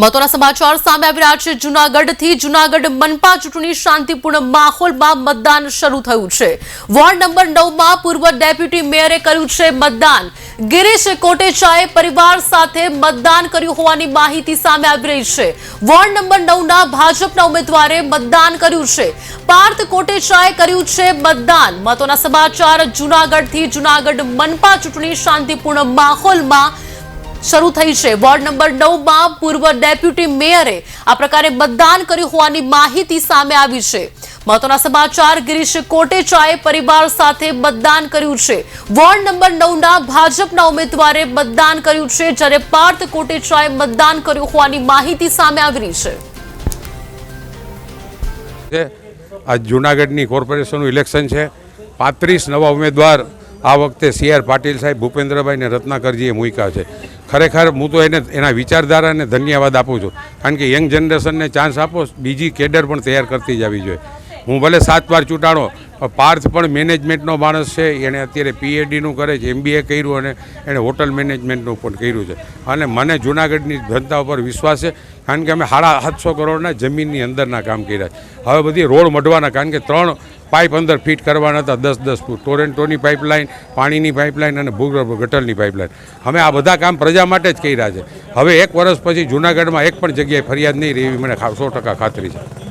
મહત્વના સમાચાર સામે આવી રહ્યા છે. જૂનાગઢથી જૂનાગઢ મનપા ચૂંટણી શાંતિપૂર્ણ માહોલમાં મતદાન શરૂ થયું છે. વોર્ડ નંબર નવમાં પૂર્વ ડેપ્યુટી મેયરે કર્યું છે, મતદાન. ગિરીશ કોટેચાએ પરિવાર સાથે મતદાન કર્યું હોવાની માહિતી સામે આવી રહી છે. વોર્ડ નંબર નવના ભાજપના ઉમેદવારે મતદાન કર્યું છે. પાર્થ કોટેચાએ કર્યું છે, મતદાન. મહત્વના સમાચાર, જુનાગઢથી જુનાગઢ મનપા ચૂંટણી શાંતિપૂર્ણ માહોલમાં શરૂ થઈ છે. વોર્ડ નંબર નવમાં પૂર્વ ડેપ્યુટી મેયરે આ પ્રકારે મતદાન કર્યું હોવાની માહિતી સામે આવી છે. મહત્વના સમાચાર, ગિરીશ કોટેચાએ પરિવાર સાથે મતદાન કર્યું છે. વોર્ડ નંબર નવના ભાજપના ઉમેદવારે મતદાન કર્યું છે, જ્યારે પાર્થ કોટેચાએ મતદાન કર્યું હોવાની માહિતી સામે આવી છે. આ જૂનાગઢની કોર્પોરેશનનું ઇલેક્શન છે. પાંત્રીસ નવા ઉમેદવાર આ વખતે સી આર પાટીલ સાહેબ, ભૂપેન્દ્રભાઈ ને રત્નાકરજીએ મૂક્યા છે. ખરેખર હું તો એને એના વિચારધારાને ધન્યવાદ આપું છું. કારણ કે યંગ જનરેશનને ચાન્સ આપો, બીજી કેડર પણ તૈયાર કરતી જ આવી જોઈએ. હું ભલે સાત વાર ચૂંટાણો પાર્થ પણ મેનેજમેન્ટનો માણસ છે. એણે અત્યારે પીએચડીનું કરે છે, એમબીએ કર્યું અને એણે હોટલ મેનેજમેન્ટનું પણ કર્યું છે. અને મને જૂનાગઢની જનતા ઉપર વિશ્વાસ છે, કારણ કે અમે સાડા સાતસો કરોડના જમીનની અંદરના કામ કર્યા છે. હવે બધી રોડ મઢવાના, કારણ કે ત્રણ પાઇપ અંદર ફિટ કરવાના હતા દસ દસ ફૂટ. ટોરેન્ટોની પાઇપલાઇન, પાણીની પાઇપલાઇન અને ભૂગર્ભ ગટરની પાઇપલાઇન. અમે આ બધા કામ પ્રજા માટે જ કર્યા છે. હવે એક વર્ષ પછી જૂનાગઢમાં એક પણ જગ્યાએ ફરિયાદ નહીં રહી મને સો ટકા ખાતરી છે.